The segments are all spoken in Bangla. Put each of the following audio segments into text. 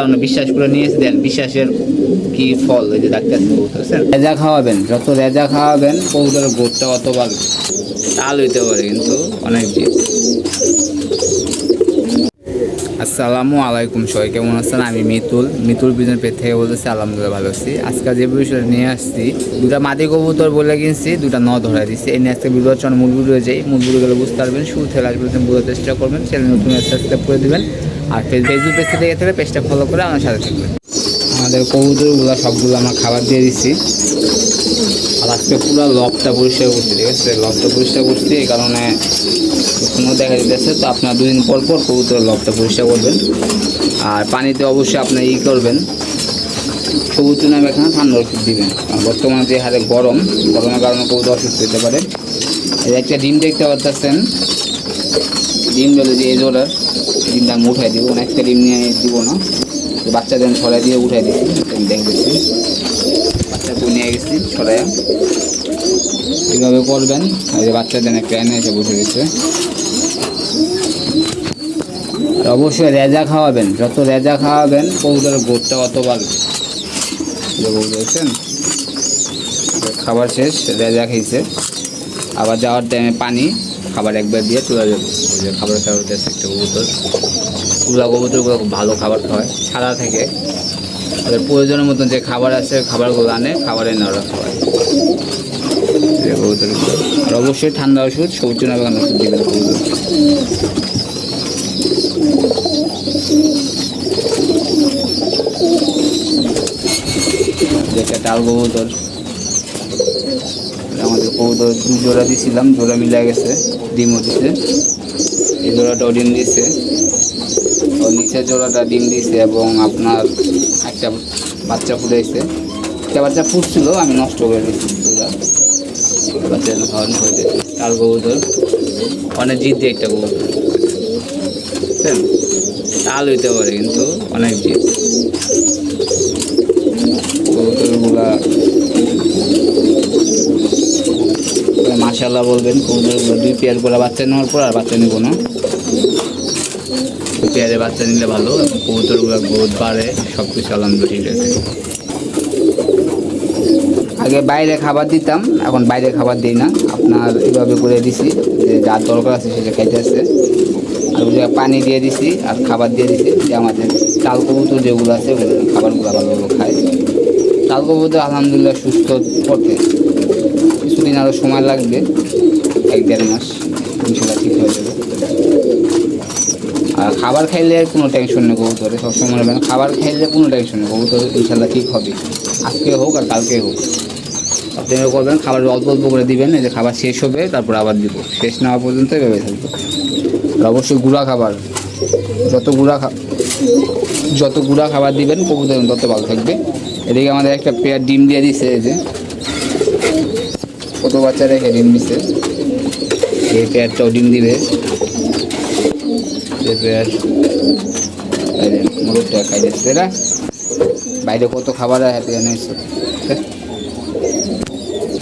কারণ বিশ্বাস করে দেন বিশ্বাসের কি ফল? ওই যে ডাক্তার বলতেছেন রেজা খাওয়াবেন, যত রেজা খাওয়াবেন, কবুতরের গোটটা অত বাড়বে। তাল হইতে পারে কিন্তু অনেক জিত আসসালামু আলাইকুম, সবাই কেমন আছেন? আমি মিতুল। মিতুল বিজন পেট থেকে বলতেছি, আলহামদুলিল্লাহ ভালো আছি। আজকে যে বিষয়টা নিয়ে আসছি, দুটা মাদি কবুতর বলে কিনছি, দুটা ন ধরা দিচ্ছি এই নিয়ে আজকে ভিডিও চন মূল ভিডিও যাই, মূল ভিডিও গেলে বুঝতে পারবেন। শুরু থেকে পর্যন্ত বোঝার চেষ্টা করবেন। চ্যানেল নতুন সাবস্ক্রাইব করে দেবেন। আর ফেসবুক পেজ থেকে থেকে পেজটা ফলো করে আমার সাথে থাকবেন আমাদের কবুতরগুলো সবগুলো আমরা খাবার দিয়ে দিচ্ছি আর আজকে পুরো লবটা পরিষ্কার করছি, ঠিক আছে? লবটা পরিষ্কার করছি, এই কারণে কোনো দেখা যেতেছে তো আপনার দুদিন পর পর কবুতর লবটা পরিষ্কার করবেন। আর পানিতে অবশ্যই আপনার ই করবেন। সবুজ নামে এখানে ঠান্ডা ওষুধ দিবেন। বর্তমানে যে হারে গরম, গরমের কারণে কবুতর অসুস্থ হতে পারে। একটা ডিম দেখতে পাচ্ছেন ডিম বলে যে এই ডিমটা আমি উঠাই দিব। না একটা ডিম নিয়ে দিব না। তো বাচ্চাদের ছড়াই দিয়ে উঠাই দিচ্ছি আমি দেখে দিচ্ছি। বাচ্চাকে নিয়ে গেছি ছড়াইয়া। এইভাবে করবেন। আর বাচ্চাদের একটা এনে এসে বসে গেছে আর অবশ্যই রেজা খাওয়াবেন। যত রেজা খাওয়াবেন, কবুতরের গোটটা অত বাড়বে। খাবার শেষ, রেজা খেয়েছে। আবার যাওয়ার টাইমে পানি খাবার একবার দিয়ে চলে যাবে। ওই যে খাবার খাওয়ার কাছে একটা কবুতর। পুরা কবুতরগুলো খুব ভালো খাবার খাওয়ায় ছাড়া থেকে। ওদের প্রয়োজনের মতন যে খাবার আছে, খাবারগুলো আনে, খাবারে ওরা খাওয়ায় এই কবুতরগুলো। আর অবশ্যই ঠান্ডা ওষুধ, সবুজ চুনা বাগান ওষুধ দিবেন কবুতর। যেটা ডাল কবুতর। আমাদের কবুতর দু জোড়া দিছিলাম, জোড়া মিলে গেছে ডিমও দিছে এই জোড়াটাও ডিম দিছে। নিচের জোড়াটা ডিম দিছে এবং আপনার একটা বাচ্চা ফুটাইছে। একটা বাচ্চা ফুটছিল, আমি নষ্ট করে দিচ্ছি জোড়া। বাচ্চা খাওয়ানো হয়েছে ডাল কবুতর অনেক জিদ দিয়ে একটা কবুতর বুঝছেন তাল হইতে পারে, কিন্তু অনেক জিদ কবুতরগুলা মাশাল্লাহ বলবেন কবুতরগুলো দুই পেয়ার করে বাচ্চা নেওয়ার পর আর বাচ্চা নেব না। পেয়ারে বাচ্চা নিলে ভালো, কবুতরগুলো গ্রোথ বাড়ে সব কিছু আলহামদুলিল্লাহ। ঠিক আছে আগে বাইরে খাবার দিতাম, এখন বাইরে খাবার দিই না। আপনার এইভাবে করে দিছি, যে যার দরকার আছে সেটা খাইতে আসছে আর পানি দিয়ে দিছি আর খাবার দিয়ে দিছি, যে আমাদের চাল কবুতর যেগুলো আছে, ওগুলো খাবারগুলো ভালোভাবে খায়। চাল কবুতর আলহামদুলিল্লাহ সুস্থ পথে কিছুদিন আরও সময় লাগবে, এক দেড় মাস, ইনশাল্লাহ ঠিক হয়ে যাবে। আর খাবার খাইলে কোনো টেনশন নেই কবুতরে, সবসময় মনে রাখবেন খাবার খাইলে কোনো টেনশন নেই, কবুতর ইনশাল্লাহ ঠিক হবে। আজকে হোক আর কালকে হোক। আপনি করবেন, খাবার অল্প অল্প করে দিবেন, এই যে খাবার শেষ হবে, তারপর আবার দিব। শেষ না হওয়া পর্যন্ত এভাবে থাকবে। আর অবশ্যই গুঁড়া খাবার, যত গুঁড়া যত গুঁড়া খাবার দিবেন, কবুতর তত ভালো থাকবে। এদিকে আমাদের একটা পেয়ার ডিম দিয়ে দিছে, এই যে। কত বাচ্চা রেখে ডিম দিছে। এই পেয়ারটাও ডিম দিবে। খাই দিচ্ছে। বাইরে কত খাবার হাতে এনে এসছে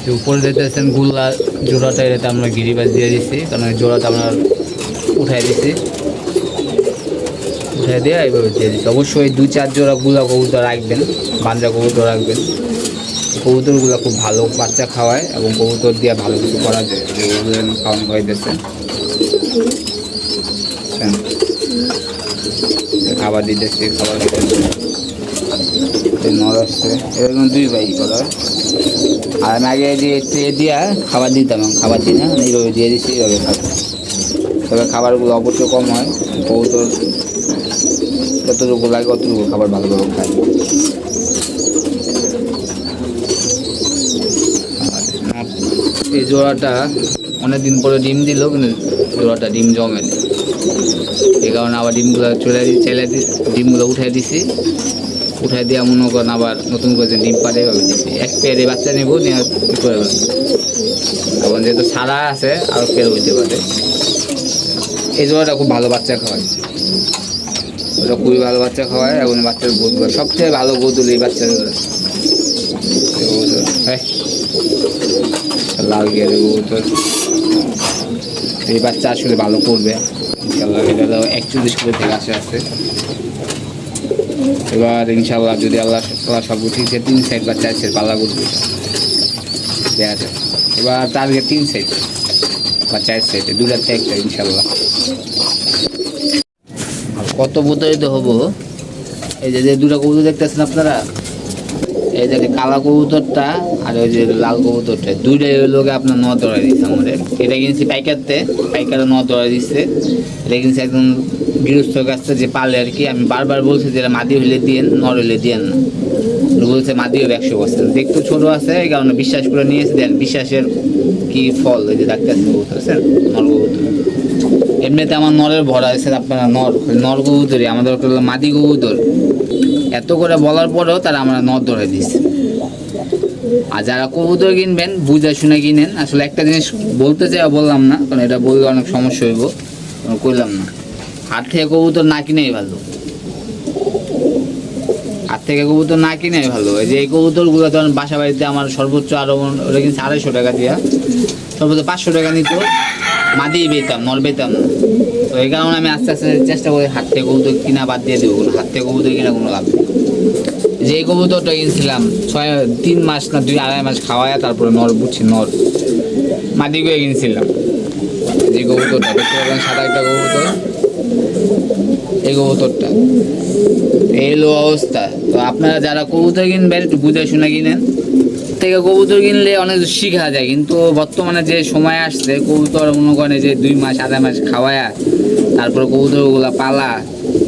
যে উপরে যেতেছেন গুল্লা জোড়াটা এটাতে আমরা গিরিবাজ দিয়ে দিচ্ছি কারণ জোড়াটা আমরা উঠাই দিচ্ছি উঠাই দিয়ে এইভাবে দিয়ে দিচ্ছি অবশ্যই দু চার জোড়া গুলা কবুতর রাখবেন, বান্দা কবুতর রাখবেন। কবুতরগুলো খুব ভালো বাচ্চা খাওয়ায় এবং কবুতর দিয়ে ভালো কিছু করা যায়। খাওয়ানো হইতেছে। খাবার দিতেছি, খাবার দিতেছে। নর আসছে এরকম দুই ভাই করা আর আমি আগে যে ট্রে দিয়া খাবার দিতাম খাবার দিই না এইভাবে দিয়ে দিচ্ছি এইভাবে খাবার তবে খাবারগুলো অবশ্যই কম হয়। কবুতর যতটুকু লাগে অতটুকু খাবার ভালোভাবে খায়। এই জোড়াটা অনেক দিন পরে ডিম দিল, কিন্তু জোড়াটা ডিম জমেনি এই কারণে আবার ডিমগুলো চলে চেলে ডিমগুলো উঠাই দিছি। উঠাই দেওয়া মনে করেন আবার নতুন করে ডিম এভাবে দিচ্ছি এক পেয়ারে বাচ্চা নেব, নিয়ে করে এখন যেহেতু সারা আছে আরও পেয়ার হইতে পারে। এই জোড়াটা খুব ভালো বাচ্চা খাওয়ায়। ওটা খুবই ভালো বাচ্চা খাওয়ায়, এখন বাচ্চার করে সবচেয়ে ভালো গোদ হলো এই বাচ্চাগুলো হ্যাঁ। লাল এই বাচ্চা আসলে ভালো করবে। ইনশাল্লাহ এটা হলো একচল্লিশ কিলো থেকে আসে আসছে এবার ইনশাল্লাহ যদি আল্লাহ তালা সব উঠিয়েছে তিন সাইড বা চার সাইড পাল্লা করবে দেখা যাক। এবার টার্গেট তিন সাইড বা চার সাইডে দুটাতে একটা ইনশাল্লাহ কত বোতলিত হব। এই যে দুটা কবুতর দেখতেছেন আপনারা? এই যে কালা কবুতরটা আর ওই যে লাল কবুতরটা, দুইটাই ওই লোকে আপনার ন ধরা দিচ্ছে আমাদের এটা কিনছি পাইকারতে পাইকারে ন ধরা দিচ্ছে এটা কিনছি একদম গৃহস্থ কাছটা যে পালে আর কি। আমি বারবার বলছি যে মাদি হইলে দিয়েন, নর হইলে দিয়েন না। বলছে মাদি হবে একশো বছর দেখতে ছোট আছে, এই কারণে বিশ্বাস করে নিয়েছে। দেন বিশ্বাসের কি ফল ওই যে ডাক্তার কবুতর নর কবুতর। এমনিতে আমার নরের ভরা আছে, আপনারা নর নর কবুতরই। আমাদের মাদি কবুতর। এত করে বলার পরেও তারা আমরা নদ ধরে দিচ্ছে আর যারা কবুতর কিনবেন, বুঝে শুনে কিনেন। আসলে একটা জিনিস বলতে চাই বললাম না, কারণ এটা বললে অনেক সমস্যা হইব। করলাম না। হাট থেকে কবুতর না কিনেই ভালো। হাট থেকে কবুতর না কিনেই ভালো। এই যে এই কবুতরগুলো ধরেন বাসা বাড়িতে আমার সর্বোচ্চ আরও ওটা কিনছে আড়াইশো টাকা দিয়া। সর্বোচ্চ পাঁচশো টাকা নিত। মাদি বেতাম নর বেতাম না তো এই কারণে আমি আস্তে আস্তে চেষ্টা করি হাত থেকে কবুতর কিনা বাদ দিয়ে দেবো কোনো হাত থেকে কবুতর কিনা কোনো লাভ নেই। যে কবুতরটা কিনছিলাম, ছয়, তিন মাস না দুই, আড়াই মাস খাওয়ায়, তারপরে নর, বুঝছি নর। মাদি করে কিনছিলাম? যে কবুতরটা, দেখতে পাবেন সাদা একটা কবুতর। এই কবুতরটা। এই লো অবস্থা। তো আপনারা যারা কবুতর কিনবেন বুঝে শুনে কিনেন। থেকে কবুতর কিনলে অনেক শিখা যায়, কিন্তু বর্তমানে যে সময় আসছে, কবুতর মনে করেন যে দুই মাস আড়াই মাস খাওয়ায়া, তারপরে কবুতরগুলা পালা,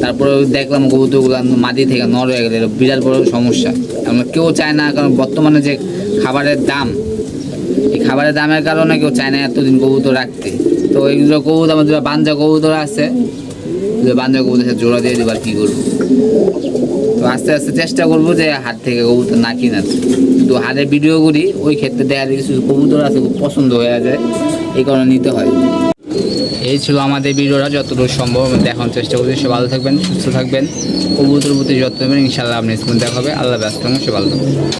তারপরে দেখলাম কবুতরগুলা মাটি থেকে নর হয়ে গেলে বিরাট বড় সমস্যা। আমরা কেউ চায় না, কারণ বর্তমানে যে খাবারের দাম, এই খাবারের দামের কারণে কেউ চায় না এতদিন কবুতর রাখতে। তো এইগুলো কবুতর, আমার দুটো বাঞ্জা কবুতর আছে বাঞ্জা কবুতর সাথে জোড়া দিয়ে দেবার কী করব। তো আস্তে আস্তে চেষ্টা করব যে হাত থেকে কবুতর না কিনার। কিন্তু হাতের ভিডিও করি ওই ক্ষেত্রে দেখা যায় কিছু কবুতর আছে খুব পছন্দ হয়ে যায়, এই কারণে নিতে হয়। এই ছিল আমাদের ভিডিওটা, যতটুকু সম্ভব দেখানোর চেষ্টা করছি। সে ভালো থাকবেন, সুস্থ থাকবেন। কবুতর প্রতি যত্ন নেবেন। ইনশাল্লাহ আপনি স্কুল দেখাবে আল্লাহ ব্যস্ত সে ভালো থাকবেন।